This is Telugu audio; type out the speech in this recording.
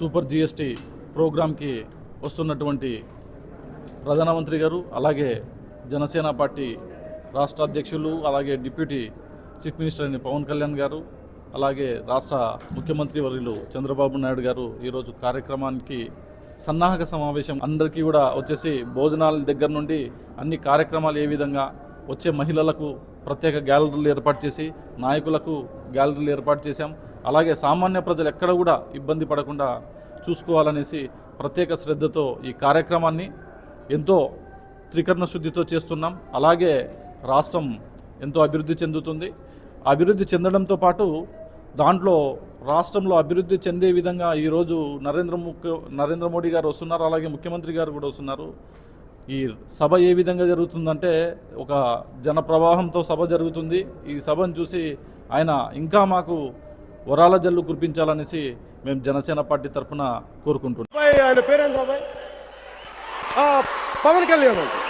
సూపర్ జిఎస్టీ ప్రోగ్రాంకి వస్తున్నటువంటి ప్రధానమంత్రి గారు అలాగే జనసేన పార్టీ రాష్ట్ర అధ్యక్షులు అలాగే డిప్యూటీ చీఫ్ మినిస్టర్ అయిన పవన్ కళ్యాణ్ గారు అలాగే రాష్ట్ర ముఖ్యమంత్రి వర్యులు చంద్రబాబు నాయుడు గారు ఈరోజు కార్యక్రమానికి సన్నాహక సమావేశం అందరికీ కూడా వచ్చేసి భోజనాల దగ్గర నుండి అన్ని కార్యక్రమాలు ఏ విధంగా వచ్చే మహిళలకు ప్రత్యేక గ్యాలరీలు ఏర్పాటు చేసి నాయకులకు గ్యాలరీలు ఏర్పాటు చేశాం. అలాగే సామాన్య ప్రజలు ఎక్కడ కూడా ఇబ్బంది పడకుండా చూసుకోవాలనేసి ప్రత్యేక శ్రద్ధతో ఈ కార్యక్రమాన్ని ఎంతో త్రికరణ శుద్ధితో చేస్తున్నాం. అలాగే రాష్ట్రం ఎంతో అభివృద్ధి చెందుతుంది. అభివృద్ధి చెందడంతో పాటు దాంట్లో రాష్ట్రంలో అభివృద్ధి చెందే విధంగా ఈరోజు నరేంద్ర ముఖ్య నరేంద్ర మోడీ గారు వస్తున్నారు. అలాగే ముఖ్యమంత్రి గారు కూడా వస్తున్నారు. ఈ సభ ఏ విధంగా జరుగుతుందంటే ఒక జన ప్రవాహంతో సభ జరుగుతుంది. ఈ సభను చూసి ఆయన ఇంకా మాకు వరాల జల్లు కురిపించాలనేసి మేము జనసేన పార్టీ తరఫున కోరుకుంటున్నాం. ఆయన పవన్ కళ్యాణ్.